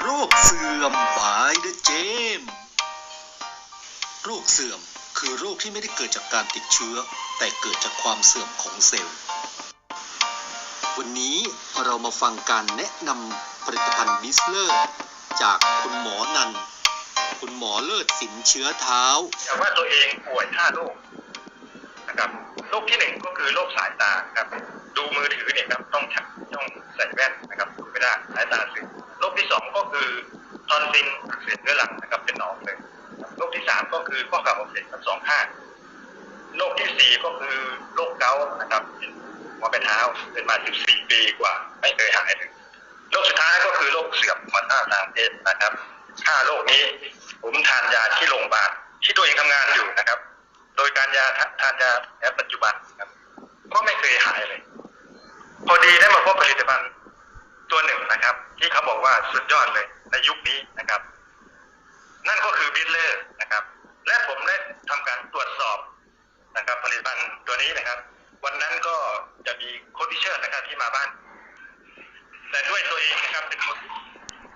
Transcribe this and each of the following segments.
โรคเสื่อม by the James โรคเสื่อมคือโรคที่ไม่ได้เกิดจากการติดเชื้อ แต่เกิดจากความเสื่อมของเซลล์ วันนี้เรามาฟังการแนะนำผลิตภัณฑ์บิสเลอร์ จากคุณหมอนัน คุณหมอเลิศสินเชื้อเท้า แต่ว่าตัวเองป่วยห้าโรคนะครับโรคที่หนึ่งก็คือโรคสายตาครับ ดูมือถือเนี่ยครับต้องถักต้องใส่แว่นนะครับดูไม่ได้สายตาเสื่อม โรคที่สองก็คือทอนซิลอักเสบเรื้อรังนะครับเป็นหนองเลยโรคที่สามก็คือข้อเข่าอักเสบทั้งสองข้างโรคที่สี่ก็คือโรคเกาต์นะครับเป็นหัวเป็นเท้าเป็นมา14ปีกว่า ไม่เคยหายเลยโรคสุดท้ายก็คือโรคเสื่อมมันท่าทางเพศนะครับห้าโรคนี้ผมทานยาที่โรงพยาบาลที่ตัวเองทำงานอยู่นะครับ โดยการยาททานยาแผนปัจจุบันครับก็ไม่เคยหายเลย พอดีได้มาพบผลิตภัณฑ์ ตัวหนึ่งนะครับ ที่เขาบอกว่าสุดยอดเลยในยุคนี้นะครับ นั่นก็คือบิลเลอร์นะครับ และผมได้ทำการตรวจสอบนะครับ ผลิตภัณฑ์ตัวนี้นะครับ วันนั้นก็จะมีโค้ชพิเชอร์นะครับที่มาบ้าน แต่ด้วยตัวเองนะครับเป็นคน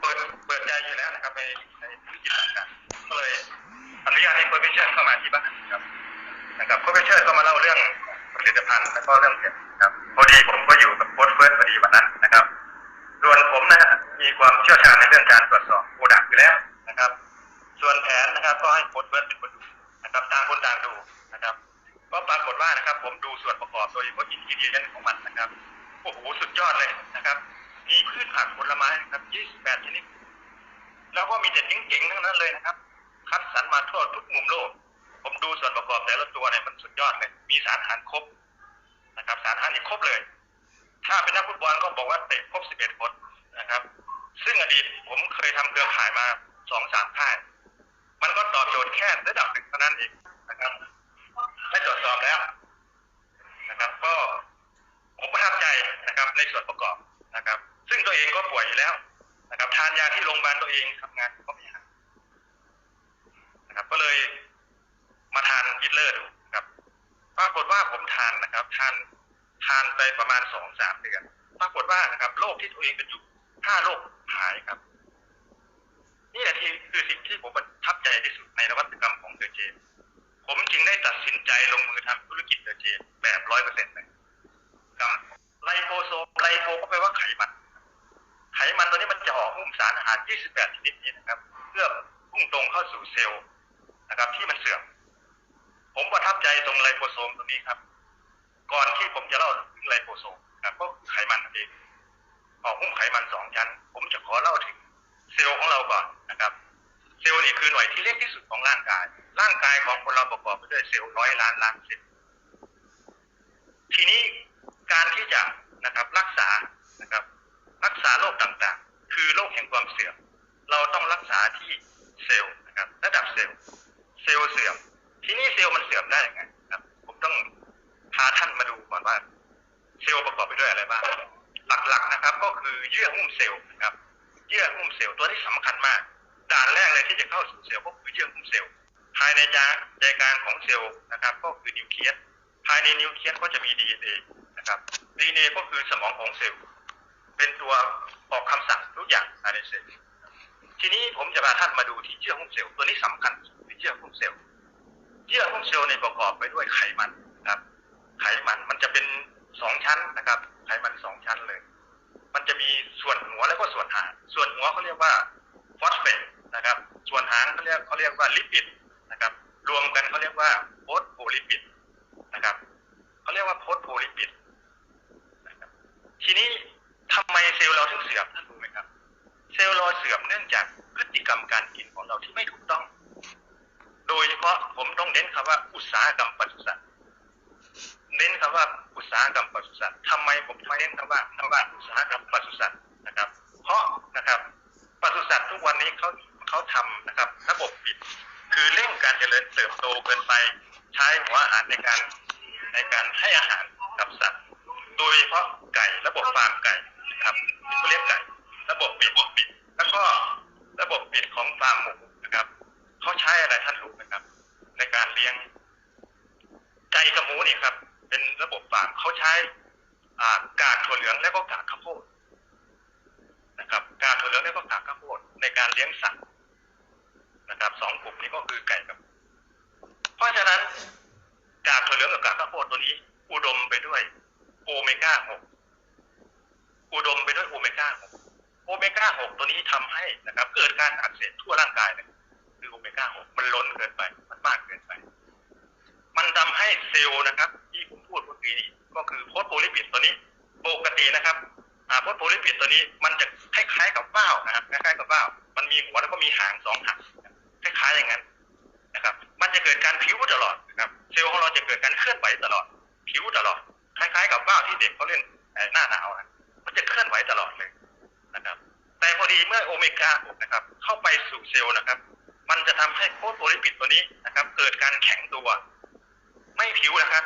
เปิดเปิดใจอยู่แล้วนะครับในในธุรกิจต่างๆก็เลยอนุญาตให้โค้ชพิเชอร์เข้ามาที่บ้านครับนะครับโค้ชพิเชอร์ก็มาเล่าเรื่องผลิตภัณฑ์แล้วก็เรื่องเสร็จครับพอดีผมก็อยู่กับโค้ชเฟิร์สพอดีวันนั้นนะครับ ส่วนผมนะมีความเชี่ยวชาญในเรื่องการตรวจสอบโปรดักต์อยู่แล้วนะครับ ส่วนแผนนะครับ ก็ให้โค้ชเฟิร์สเป็นคนดูนะครับต่างคนต่างดูนะครับก็ปรากฏว่านะครับ ผมดูส่วนประกอบโดยเฉพาะอินกิเดียนของมันนะครับโอ้โหสุดยอดเลยนะครับ มีพืชผักผลไม้นะครับ28ชนิด แล้วก็มีแต่เจ๋งๆทั้งนั้นเลยนะครับ คัดสรรมาทั่วทุกมุมโลก ผมดูส่วนประกอบแต่ละตัวเนี่ยมันสุดยอดเลย มีสารอาหารครบนะครับ สารอาหารครบเลย ถ้าเป็นนักฟุต บอกว่าเตะครบ 11 คนนะครับ ซึ่งอดีตผมเคยทำเครือข่ายมา 2-3 ค่าย มันก็ตอบโจทย์แค่ระดับหนึ่งเท่านั้นเองนะครับ ได้ตรวจสอบแล้วนะครับ ก็ผมประทับใจนะครับ ในส่วนประกอบนะครับ ซึ่งตัวเองก็ป่วยอยู่แล้วนะครับ ทานยาที่โรงพยาบาลตัวเองทำงานก็ไม่หายนะครับ ก็เลยมาทานยิตเลอร์ดูนะครับ ปรากฏว่าผมทานนะครับ ทานทานไปประมาณสองสามเดือน ปรากฏว่า นะ ในใจกลางของเซลล์นะครับ ก็คือนิวเคลียสภายในนิวเคลียสก็จะมี DNA นะครับ DNA ก็คือสมองของเซลล์เป็นตัวออกคำสั่งทุกอย่างภายในเซลล์ทีนี้ผมจะพาท่านมาดูที่เยื่อหุ้มเซลล์ตัวนี้สำคัญที่เยื่อหุ้มเซลล์เยื่อหุ้มเซลล์ในประกอบไปด้วยไขมันนะครับ ไขมันมันจะเป็นสองชั้นนะครับ ไขมันสองชั้นเลย มันจะมีส่วนหัวแล้วก็ส่วนหางส่วนหัวเขาเรียกว่าฟอสเฟตนะครับ ส่วนหางเขาเรียกเขาเรียกว่าลิปิด คือเร่งการเจริญเติบโตเกินไป ใช้หัวอาหารในการในการให้อาหารกับสัตว์ โดยเฉพาะไก่ระบบฟาร์มไก่นะครับที่เขาเลี้ยงไก่ ระบบปิดบปิด แล้วก็ระบบปิดของฟาร์มหมูนะครับเขาใช้อะไรท่านรู้ไหมครับ ในการเลี้ยงไก่กับหมูนี่ครับ เป็นระบบฟาร์มเขาใช้อ่ากากถั่วเหลืองและก็กากข้าวโพดนะครับ กากถั่วเหลืองและก็กากข้าวโพดในการเลี้ยงสัตว์ นะครับสองกลุ่มนี้ก็คือไก่กับ เพราะฉะนั้นกากถั่วเหลืองกับกากข้าวโพดตัวนี้ อุดมไปด้วยโอเมก้า6อุดมไปด้วยโอเมก้า6โอเมก้า6ตัวนี้ทำให้นะครับ เกิดการอักเสบทั่วร่างกายเลยคือโอเมก้า6มันล้นเกินไป มันมากเกินไป มันทำให้เซลล์นะครับ ที่ผมพูดเมื่อกี้นี้ก็คือโพสโพลิปิดตัวนี้ปกตินะครับอ่าโพสโพลิปิดตัวนี้มันจะคล้ายๆกับว่าวนะครับคล้ายๆกับว่าวมันมีหัวแล้วก็มีหางสองหาง คล้ายๆอย่างนั้นนะครับ มันจะเกิดการผิวตลอดนะครับ เซลล์ของเราจะเกิดการเคลื่อนไหวตลอดผิวตลอด คล้าย ๆ กับว่าวที่เด็กเขาเล่นหน้าหนาวนะมันจะเคลื่อนไหวตลอดเลยนะครับ แต่พอดีเมื่อโอเมก้านะครับ เข้าไปสู่เซลล์นะครับ มันจะทำให้โพสต์โพลิปิดตัวนี้นะครับ เกิดการแข็งตัว ไม่ผิวนะครับ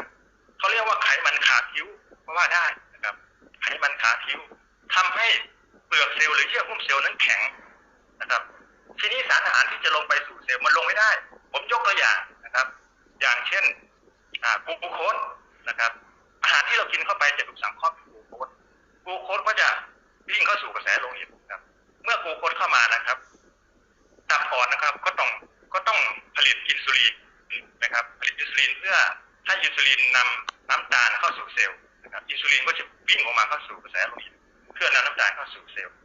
เขาเรียกว่าไขมันขาผิวก็ว่าได้นะครับ ไขมันขาผิวทำให้เปลือกเซลล์หรือเยื่อหุ้มเซลล์นั้นแข็งนะครับ ทีนี้สารอาหารที่จะลงไปสู่เซลล์มันลงไม่ได้ ผมยกตัวอย่างนะครับ อย่างเช่นอ่ากลูโคสนะครับ อาหารที่เรากินเข้าไปจะถูกสังเคราะห์เป็นกลูโคสกลูโคสก็จะวิ่งเข้าสู่กระแสโลหิตนะครับ เมื่อกลูโคสเข้ามานะครับตับอ่อนนะครับ ก็ต้องก็ต้องผลิตอินซูลินนะครับ ผลิตอินซูลินเพื่อให้อินซูลินนำน้ำตาลเข้าสู่เซลล์นะครับ อินซูลินก็จะวิ่งออกมาเข้าสู่กระแสโลหิตเพื่อนำน้ำตาลเข้าสู่เซลล์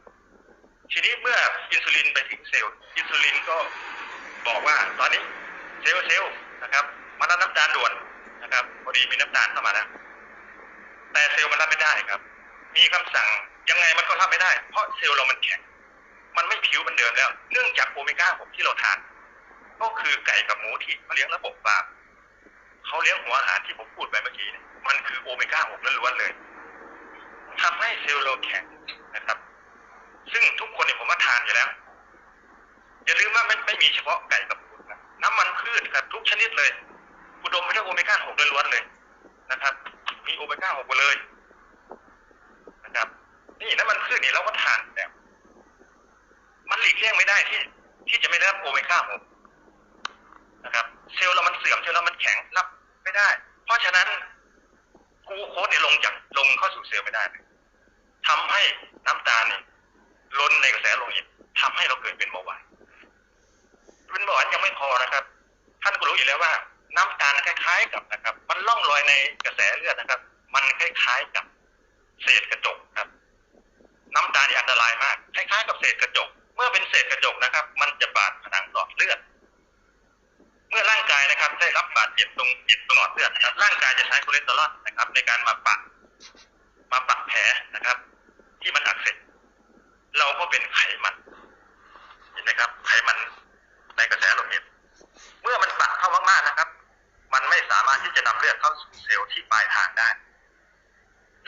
ทีนี้เมื่ออินซูลินไปถึงเซลล์อินซูลินก็บอกว่าตอนนี้เซลล์เซลล์นะครับมารับน้ำตาลด่วนนะครับพอดีมีน้ำตาลเข้ามาแล้วแต่เซลล์มันรับไม่ได้ครับ มีคำสั่งยังไงมันก็รับไม่ได้ เพราะเซลล์เรามันแข็งมันไม่ผิวเหมือนเดิมแล้ว เนื่องจากโอเมก้า6ที่เราทาน ก็คือไก่กับหมูที่เขาเลี้ยงระบบฟาร์มเขาเลี้ยงหัวอาหารที่ผมพูดไปเมื่อกี้มันคือโอเมก้า6ล้วนๆเลยทำให้เซลล์เราแข็งนะครับ ซึ่งทุกคนเนี่ยผมว่าทานอยู่แล้ว อย่าลืมว่าไม่ไม่มีเฉพาะไก่กับหมูนะน้ำมันพืชครับทุกชนิดเลย อุดมไปด้วยโอเมก้า6ล้วนๆเลยนะครับ มีโอเมก้า6ไปเลย จ็บตรงจิตตรงหลอดเลือดนะครับร่างกายจะใช้คอเลสเตอรอลนะครับ ในการมาปะมาปักแผลนะครับ ที่มันอักเสบเราก็เป็นไขมันเห็นไหมครับ ไขมันในกระแสโลหิตเมื่อมันปะเข้ามากๆนะครับ มันไม่สามารถที่จะนำเลือดเข้าสู่เซลล์ที่ปลายทางได้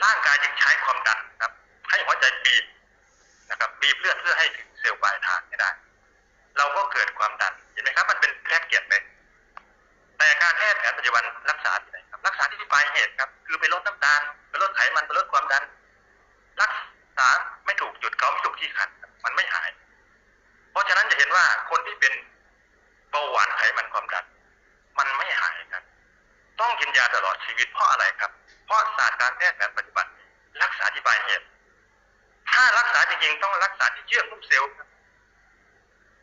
ร่างกายจึงใช้ความดันครับ ให้หัวใจบีบนะครับ บีบเลือดเพื่อให้ถึงเซลล์ปลายทางให้ได้ เราก็เกิดความดันเห็นไหมครับ มันเป็นแพ็กเกจเลย แต่การแพทย์แผนปัจจุบันรักษาที่ไหนครับ รักษาที่ปลายเหตุครับ คือไปลดน้ำตาลไปลดไขมันไปลดความดัน รักษาไม่ถูกจุดเขาไม่ถูกที่ขัดครับมันไม่หาย เพราะฉะนั้นจะเห็นว่าคนที่เป็นเบาหวานไขมันความดัน มันไม่หายครับ ต้องกินยาตลอดชีวิตเพราะอะไรครับ เพราะศาสตร์การแพทย์แผนปัจจุบันรักษาที่ปลายเหตุ ถ้ารักษาจริงๆต้องรักษาที่เยื่อหุ้มเซลล์ครับ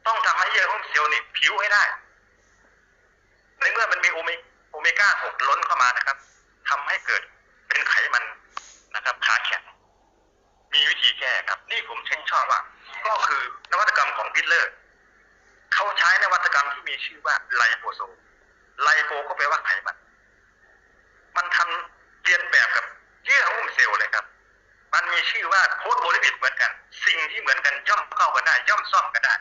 ต้องทำให้เยื่อหุ้มเซลล์นี่ผิวให้ได้ ในเมื่อมันมีโอเมโอเมก้า 6 ล้นเข้ามานะครับทำให้เกิดเป็นไขมันนะครับขาแข็ง มีวิธีแก้ครับ นี่ผมชื่นชอบว่า ก็คือนวัตกรรมของพิทเลอร์ เขาใช้นวัตกรรมที่มีชื่อว่าไลโปโซมไลโปก็แปลว่าไขมัน มันทำเรียนแบบกับเยื่อหุ้มเซลล์เลยครับ มันมีชื่อว่า ผิดเหมือนกัน สิ่งที่เหมือนกันย่อมเข้ากันได้ ย่อมซ่อมกันได้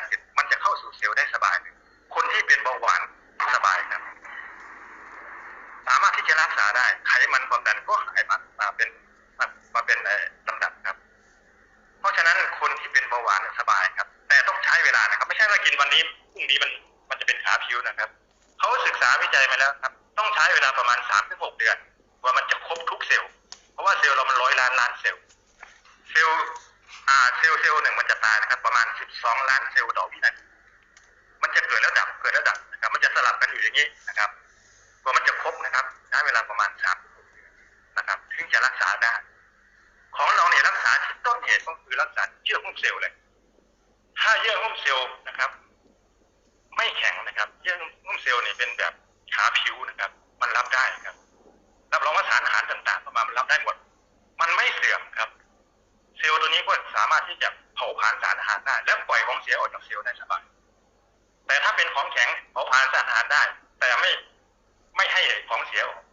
าเสร็จมันจะเข้าสู่เซลล์ได้สบาย คนที่เป็นเบาหวานสบายครับสามารถที่จะรักษาได้ ไขมันความดันก็หายมามาเป็นมาเป็นลำดับครับ เพราะฉะนั้นคนที่เป็นเบาหวานสบายครับ แต่ต้องใช้เวลานะครับ ไม่ใช่ว่ากินวันนี้พรุ่งนี้มันมันจะเป็นขาผิวนะครับเขาศึกษาวิจัยมาแล้วครับ ต้องใช้เวลาประมาณสามถึงหกเดือน ว่ามันจะครบทุกเซลล์เพราะว่าเซลล์เรามันร้อยล้านล้านเซลล์เซลล์ อ่าเซลล์เซลล์หนึ่งมันจะตายนะครับ ประมาณ 12 ล้านเซลล์ต่อวินาทีมันจะเกิดแล้วดับเกิดแล้วดับนะครับ มันจะสลับกันอยู่อย่างนี้นะครับกว่ามันจะครบนะครับใช้เวลาประมาณสามนะครับถึงจะรักษาได้ของเราเนี่ยรักษาที่ต้นเหตุก็คือรักษาเยื่อหุ้มเซลล์เลยถ้าเยื่อหุ้มเซลล์นะครับ ไม่แข็งนะครับ เยื่อหุ้มเซลล์เนี่ยเป็นแบบขาผิวนะครับ มันรับได้ครับรับรองว่าสารอาหารต่างๆเข้ามามันรับได้หมด มันไม่เสื่อมครับ เซลล์ตัวนี้ก็สามารถที่จะเผาผลาญสารอาหารได้ และปล่อยของเสียออกจากเซลล์ได้สบายแต่ถ้าเป็นของแข็งเผาผลาญสารอาหารได้ แต่ไม่ไม่ให้ของเสียออก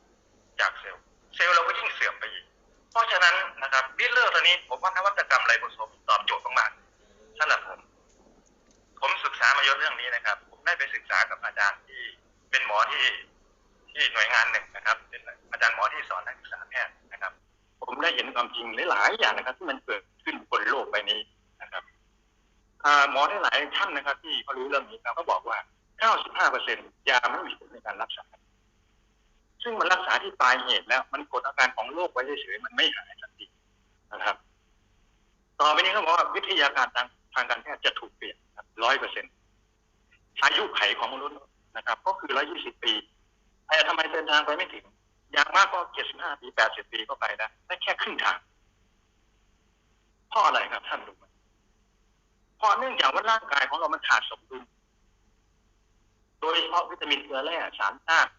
จากเซลล์เซลล์เราก็ยิ่งเสื่อมไปอีกเพราะฉะนั้นนะครับบิลเลอร์ตัวนี้ผมว่านวัตกรรมไรโบโซมตอบโจทย์มากๆสำหรับผม ผมศึกษามาเยอะเรื่องนี้นะครับ ผมได้ไปศึกษากับอาจารย์ที่เป็นหมอที่ที่หน่วยงานหนึ่งนะครับเป็นอาจารย์หมอที่สอนนักศึกษาแพทย์นะครับ ผมได้เห็นความจริงหลายๆอย่างนะครับ ที่มันเกิดขึ้นบนโลกใบนี้ หมอหลายๆท่านนะครับ ที่เขารู้เรื่องนี้ครับเขาบอกว่า 95%ยาไม่มีผลในการรักษา ซึ่งมันรักษาที่ปลายเหตุแล้ว มันกดอาการของโรคไว้เฉยๆมันไม่หายสักทีนะครับ ต่อไปนี้เขาบอกว่าวิทยาการทางทางการแพทย์จะถูกเปลี่ยนร้อยเปอร์เซ็นต์อายุไขของมนุษย์นะครับ ก็คือร้อยี่สิบปีแต่ทำไมเดินทางไปไม่ถึง อย่างมากก็เจ็ดสิบห้าปีแปดสิบปีก็ไปได้ได้แค่ครึ่งทางเพราะอะไรครับท่านรู้ไหม ราะเนื่องจากว่าร่างกายของเรามันขาดสมดุล โดยเฉพาะวิตามินเกลือแร่สารธาตุ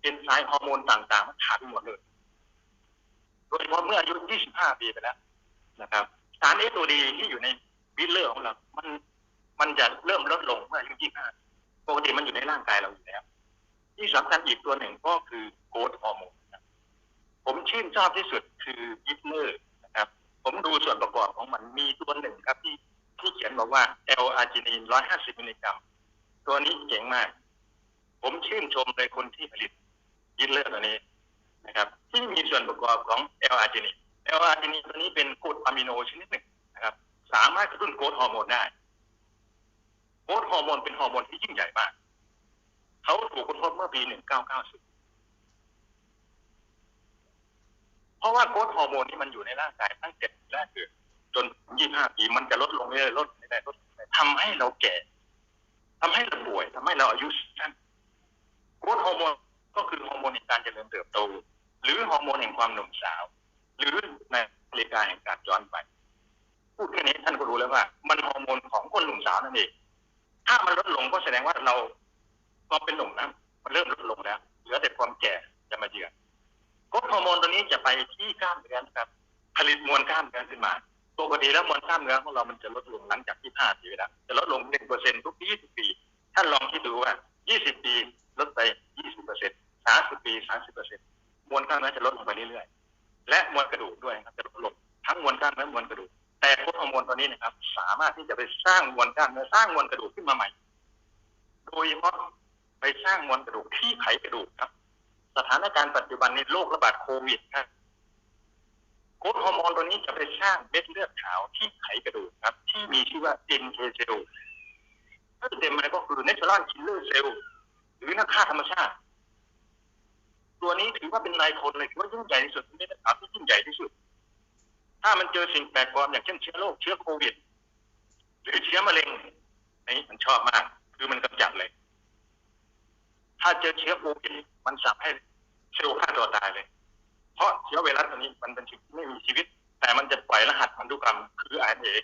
เอนไซม์ฮอร์โมนต่างๆ มันขาดหมดเลย โดยเฉพาะเมื่ออายุ 25 ปีไปแล้วนะครับ สารเอสโตดีที่อยู่ในวิลเลอร์ของเรา มัน มันจะเริ่มลดลงเมื่ออายุ 25 ปกติมันอยู่ในร่างกายเราอยู่แล้ว ที่สำคัญอีกตัวหนึ่งก็คือโกรทฮอร์โมนผมชื่นชอบที่สุดคือวิลเลอร์นะครับ ผมดูส่วนประกอบของมันมีตัวหนึ่งครับที่ ที่เขียนบอกว่า L อาร์จินีน150 มิลลิกรัม ตัวนี้เจ๋งมาก ผมชื่นชมเลยคนที่ผลิตยินเลอร์ตัวนี้นะครับ ที่มีส่วนประกอบของเอลอาร์จินีเอลอาร์จินีตัวนี้เป็นกรดอะมิโนชนิดหนึ่งนะครับ สามารถกระตุ้นโกรทฮอร์โมนได้โกรทฮอร์โมนเป็นฮอร์โมนที่ยิ่งใหญ่มากเขาถูกค้นพบเมื่อปี 1990เพราะว่าโกรทฮอร์โมนที่มันอยู่ในร่างกายตั้งแต่แรกเกิด จน25ปีมันจะลดลงเรื่อยๆลดไม่ได้ลดไม่ได้ทำให้เราแก่ทำให้เราป่วยทำให้เราอายุสั้นโกรฮอร์โมนก็คือฮอร์โมนแห่งการเจริญเติบโต หรือฮอร์โมนแห่งความหนุ่มสาว หรือในนาฬิกาแห่งการย้อนไปพูดแค่นี้ท่านก็รู้แล้วว่า มันฮอร์โมนของคนหนุ่มสาวนั่นเองถ้ามันลดลงก็แสดงว่าเราเราเป็นหนุ่มนะมันเริ่มลดลงแล้วเหลือแต่ความแก่จะมาเยือนกรดฮอร์โมนตัวนี้จะไปที่กล้ามเนื้อครับ ผลิตมวลกล้ามเนื้อขึ้นมา ปกติแล้วมวลกล้ามเนื้อของเรามันจะลดลงหลังจากที่5ปีไปแล้วจะลดลง1เปอร์เซ็นต์ทุก20ปี ท่านลองคิดดูว่า20ปีลดไป20เปอร์เซ็นต์30ปี30เปอร์เซ็นต์มวลกล้ามเนื้อจะลดลงไปเรื่อยๆ และมวลกระดูกด้วยครับจะลดลงทั้งมวลกล้ามเนื้อมวลกระดูก แต่กรดฮอร์โมนตัวนี้นะครับ สามารถที่จะไปสร้างมวลกล้ามเนื้อสร้างมวลกระดูกขึ้นมาใหม่ โดยเฉพาะไปสร้างมวลกระดูกที่ไขกระดูกครับ สถานการณ์ปัจจุบันในโรคระบาดโควิดครับ กรดฮอร์โมนตัวนี้จะไปสร้างเม็ดเลือดขาวที่ไขกระดูกครับ ที่มีชื่อว่า NK cell ถ้าเต็มมันก็คือ natural killer cell หรือนักฆ่าธรรมชาติ ตัวนี้ถือว่าเป็นนายพลเลยถือว่ายิ่งใหญ่ที่สุดเป็นเม็ดเลือดขาวที่ยิ่งใหญ่ที่สุด ถ้ามันเจอสิ่งแปลกปลอมอย่างเช่นเชื้อโรคเชื้อโควิด หรือเชื้อมะเร็งนี่มันชอบมาก คือมันกำจัดเลย ถ้าเจอเชื้อโควิดมันสั่งให้เซลล์ฆ่าตัวตายเลย เพราะเชื้อไวรัสตัวนี้มันเป็นสิ่งที่ไม่มีชีวิต แต่มันจะปล่อยรหัสพันธุกรรมคือ RNA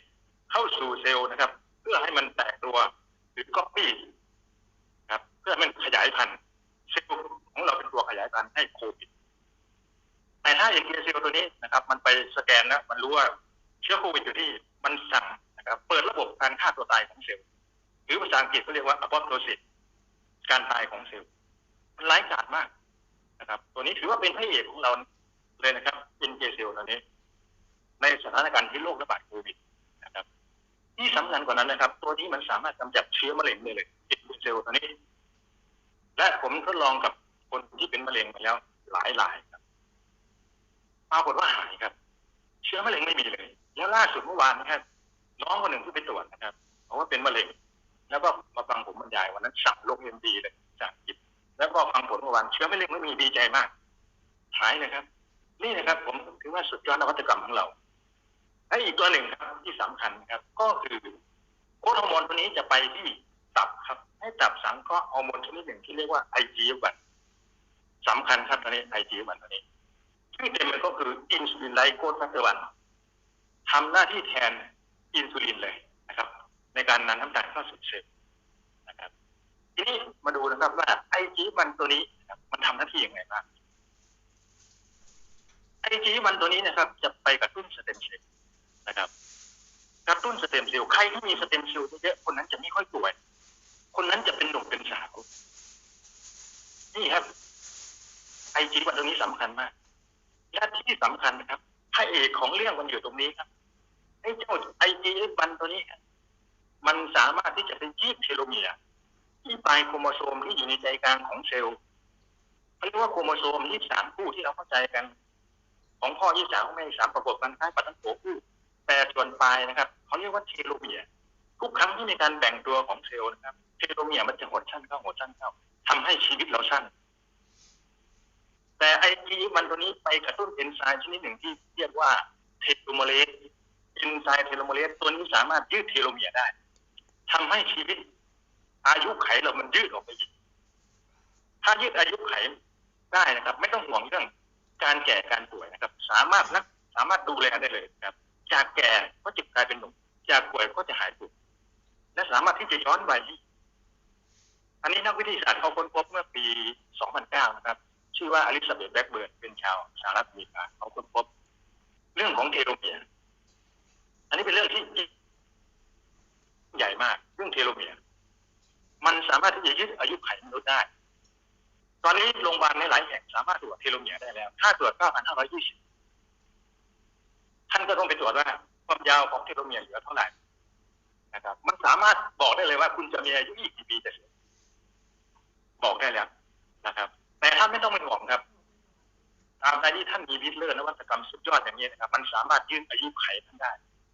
เข้าสู่เซลล์นะครับ เพื่อให้มันแตกตัวหรือก๊อปปี้ครับ เพื่อให้มันขยายพันธุ์เซลล์ของเราเป็นตัวขยายพันธุ์ให้โควิดแต่ถ้าอย่างเซลล์ตัวนี้นะครับ มันไปสแกนแล้วมันรู้ว่าเชื้อโควิดอยู่ที่มันสั่งนะครับเปิดระบบการฆ่าตัวตายของเซลล์หรือภาษาอังกฤษเขาเรียกว่า apoptosis การตายของเซลล์มันร้ายกาจมากนะครับ ตัวนี้ถือว่าเป็นพระเอกของเรา เลยนะครับเป็นเจเซลตัวนี้ ในสถานการณ์ที่โรคระบาดโควิดนะครับ ที่สำคัญกว่านั้นนะครับ ตัวนี้มันสามารถกำจัดเชื้อมะเร็งได้เลยเจเซลตัวนี้ และผมทดลองกับคนที่เป็นมะเร็งมาแล้ว หลายหลายครับปรากฏว่าหายครับ เชื้อมะเร็งไม่มีเลย แล้วล่าสุดเมื่อวานนะครับน้องคนหนึ่งที่ไปตรวจนะครับบอกว่าเป็นมะเร็ง แล้วก็มาฟังผมบรรยายวันนั้นสั่งโรงเอ็มดีเลยจากกฤษแล้วก็ฟังผลเมื่อวานเชื้อมะเร็งไม่มีดีใจมากหายเลยครับ นี่นะครับผมถือว่าสุดยอดนวัตกรรมของเราและอีกตัวหนึ่งครับที่สำคัญครับ ก็คือโค้ดฮอร์โมนตัวนี้จะไปที่ตับครับ ให้ตับสังเคราะห์ฮอร์โมนชนิดหนึ่งที่เรียกว่า IGF-1 สำคัญครับตัวนี้ IGF-1 ตัวนี้ชื่อเต็มมันก็คืออินซูลินไลโคสแฟกเตอร์วันทำหน้าที่แทนอินซูลินเลยนะครับ ในการนำน้ำตาลเข้าสู่เซลล์นะครับ ทีนี้มาดูนะครับว่าไอจีมันตัวนี้มันทำหน้าที่อย่างไรบ้าง ไอจีมันตัวนี้นะครับ จะไปกระตุ้นสเต็มเซลล์นะครับกระตุ้นสเต็มเซลล์ใครที่มีสเต็มเซลล์เยอะคนนั้นจะไม่ค่อยป่วย คนนั้นจะเป็นหนุ่มเป็นสาวนี่ครับไอจีวันตรงนี้สำคัญมากและที่สำคัญนะครับพระเอกของเรื่องมันอยู่ตรงนี้ครับไอ้เจ้าไอจีวันตัวนี้มันสามารถที่จะไปยืดเทโลเมียร์ที่ปลายโครโมโซมที่อยู่ในใจกลางของเซลล์เขาเรียกว่าโครโมโซมยี่สามคู่ที่เราเข้าใจกัน ของพ่อยี่สามของแม่สามประกบกันคล้ายปลาตั้งโขคู่แต่ส่วนปลายนะครับเขาเรียกว่าเทโลเมียทุกครั้งที่มีการแบ่งตัวของเซลล์นะครับเทโลเมียมันจะหดสั้นเข้าหดสั้นเข้าทำให้ชีวิตเราสั้น แต่ไอจีมันตัวนี้ไปกระตุ้นเอนไซม์ชนิดหนึ่งที่เรียกว่าเทโลโมเลสเอนไซม์เทโลโมเลสตัวนี้สามารถยืดเทโลเมียได้ทำให้ชีวิต อายุไขเรามันยืดออกไปอีกถ้ายืดอายุไขได้นะครับ ไม่ต้องห่วงเรื่อง การแก่การป่วยนะครับ สามารถนักสามารถดูแลได้เลยครับ จากแก่ก็จะกลายเป็นหนุ่ม จากป่วยก็จะหายป่วยและสามารถที่จะย้อนวัยอันนี้นักวิทยาศาสตร์เขาค้นพบเมื่อปี 2009 นะครับ ชื่อว่าอลิซาเบธแบ็กเบิร์นเป็นชาวสหรัฐอเมริกาเขาค้นพบ เรื่องของเทโลเมียร์อันนี้เป็นเรื่องที่ใหญ่มากเรื่องเทโลเมียร์มันสามารถที่จะยืดอายุไขมนุษย์ได้ ตอนนี้โรงพยาบาลในหลายแห่งสามารถตรวจเทโลเมียร์ได้แล้ว ถ้าตรวจ 9,520 ท่านก็ต้องไปตรวจว่าความยาวของเทโลเมียร์เหลือเท่าไหร่นะครับ มันสามารถบอกได้เลยว่าคุณจะมีอายุอีกกี่ปีจะเสียบอกได้แล้วนะครับ แต่ท่านไม่ต้องเป็นห่วงครับ ตามใดที่ท่านมีวิทย์เลอร์นวัตกรรมสุดยอดอย่างนี้นะครับ มันสามารถยืดอายุไขท่านได้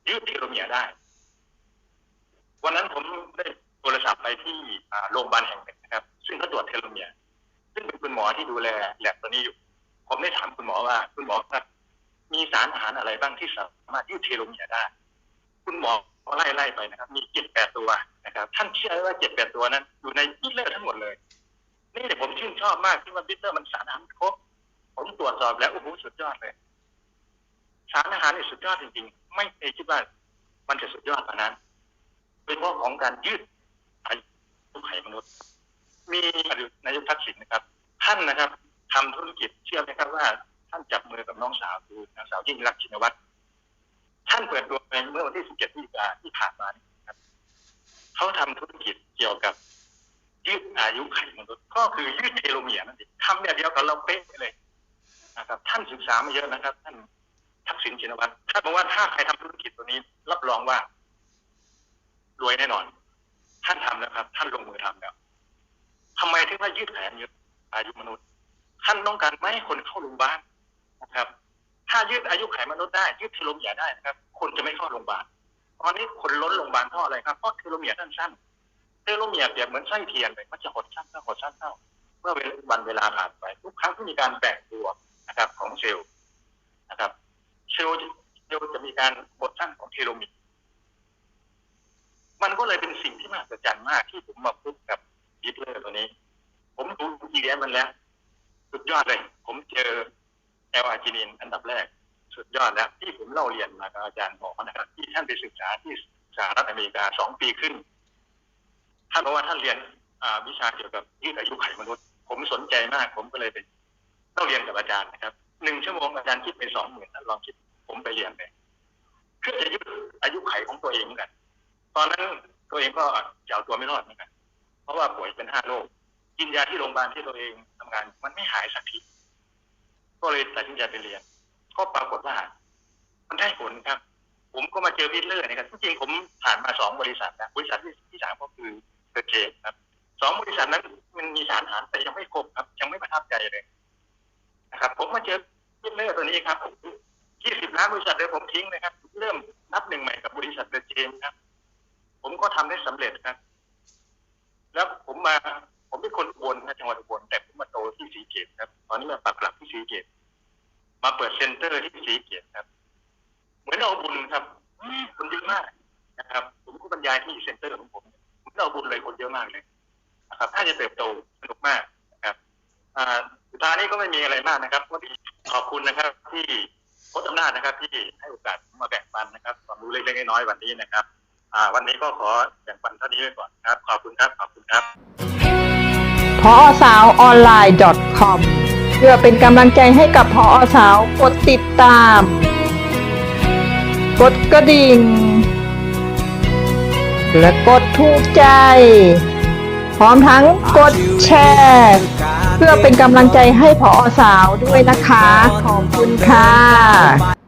ยืดเทโลเมียร์ได้ วันนั้นผมได้โทรศัพท์ไปที่โรงพยาบาลแห่งหนึ่งนะครับ ซึ่งเขาตรวจเทโลเมียร์ ซึ่งเป็นคุณหมอที่ดูแลแลบตัวนี้อยู่ ผมได้ถามคุณหมอว่า คุณหมอครับมีสารอาหารอะไรบ้างที่สามารถยืดเทโลเมียร์ได้ คุณหมอไล่ไล่ไปนะครับ มีเจ็ดแปดตัวนะครับ ท่านเชื่อไหมว่าเจ็ดแปดตัวนั้น อยู่ในวิทย์เลอร์ทั้งหมดเลย นี่แต่ผมชื่นชอบมากที่ว่าวิทเลอร์มันสารอาหารครบ ผมตรวจสอบแล้วโอ้โหสุดยอดเลย สารอาหารนี่สุดยอดจริงๆ ไม่เคยคิดว่ามันจะสุดยอดกว่านั้น เป็นเพราะของการยืดอายุไขมนุษย์ มีอดีตนายกทักษิณนะครับ ท่านนะครับทำธุรกิจเชื่อไหมครับว่า ท่านจับมือกับน้องสาวคือนางสาวยิ่งรักชินวัตรท่านเปิดตัวไปเมื่อวันที่ 17พฤศจิกายนที่ผ่านมานี่ครับเขาทำธุรกิจเกี่ยวกับยืดอายุไขมนุษย์ก็คือยืดเทโลเมียร์นั่นเองทำแบบเดียวกับเราเป๊ะเลยนะครับ ท่านศึกษามาเยอะนะครับ ท่านทักษิณชินวัตรท่านบอกว่าถ้าใครทำธุรกิจตัวนี้ รับรองว่ารวยแน่นอน ท่านทำแล้วครับ ท่านลงมือทำแล้ว ทำไมถึงว่ายืดแขนยืดอายุมนุษย์ท่านต้องการไม่ให้คนเข้าโรงพยาบาลนะครับ ถ้ายืดอายุไขมนุษย์ได้ยืดเทโลเมียร์ได้นะครับ คนจะไม่เข้าโรงพยาบาลตอนนี้คนล้นโรงพยาบาลเพราะอะไรครับเพราะเทโลเมียร์สั้นๆเทโลเมียร์เปรียบเหมือนไส้เทียนเลยมันจะหดสั้นเข้าหดสั้นเข้าเมื่อวันเวลาผ่านไปทุกครั้งที่มีการแบ่งตัวนะครับ ของเซลล์นะครับ เซลล์เซลล์จะมีการหดสั้นของเทโลเมียร์มันก็เลยเป็นสิ่งที่มหัศจรรย์มากที่ผมมาพบกับ ยิปเลอร์ตัวนี้ ผมดูทีเดียมันแล้ว สุดยอดเลย ผมเจอแอลอาจินินอันดับแรก สุดยอดแล้ว ที่ผมเล่าเรียนมากับอาจารย์หมอนะครับที่ท่านไปศึกษาที่สหรัฐอเมริกาสองปีขึ้นท่านบอกว่าท่านเรียนวิชาเกี่ยวกับยืดอายุไขมนุษย์ ผมสนใจมาก ผมก็เลยไปเล่าเรียนกับอาจารย์นะครับหนึ่งชั่วโมงอาจารย์คิดไปสองหมื่นท่านลองคิด ผมไปเรียนเลยเพื่อจะยืดอายุไขของตัวเองเหมือนกัน ตอนนั้นตัวเองก็จะเอาตัวไม่รอดเหมือนกัน เพราะว่าป่วยเป็นห้าโรคกินยาที่โรงพยาบาลที่ตัวเองทำงาน มันไม่หายสักทีก็เลยตัดสินใจไปเรียน ก็ปรากฏว่า มันได้ผลครับ ผมก็มาเจอวิทเลอร์นะครับจริงๆผมผ่านมาสองบริษัทนะบริษัทที่ที่สามก็คือเดอเจนครับสองบริษัทนั้นมันมีสารอาหารแต่ยังไม่ครบครับ ยังไม่ประทับใจเลยนะครับ ผมมาเจอวิทเลอร์ตัวนี้ครับยี่สิบล้านบริษัทเลยผมทิ้งเลยครับ เริ่มนับหนึ่งใหม่กับบริษัทเดอะเจนครับ ผมก็ทำได้สำเร็จครับ แล้วผมมา ผมเป็นคนอุบลนะจังหวัดอุบลแต่ผมมาโตที่ศรีเกตครับ ตอนนี้มาปักหลักที่ศรีเกตมาเปิดเซ็นเตอร์ที่สีเกตครับ เหมือนเอาบุญครับคนเยอะมากนะครับ ผมก็บรรยายที่เซ็นเตอร์ของผมเหมือนเอาบุญเลยคนเยอะมากเลยนะครับ ถ้าจะเติบโตสนุกมากนะครับอ่าสุดท้ายนี้ก็ไม่มีอะไรมากนะครับก็ดีขอบคุณนะครับ ที่โค้ชอำนาจนะครับ ที่ให้โอกาสผมมาแบ่งปันนะครับความรู้เล็กๆน้อยๆวันนี้นะครับ อ่า วันนี้ก็ขอแบ่งปันเท่านี้ไว้ก่อนครับ ขอบคุณครับ ขอบคุณครับพอสาวออนไลน์ .com เพื่อเป็นกำลังใจให้กับพอสาวกดติดตาม กดกระดิ่ง และกดถูกใจ พร้อมทั้งกดแชร์ เพื่อเป็นกำลังใจให้พอสาวด้วยนะคะ ขอบคุณค่ะ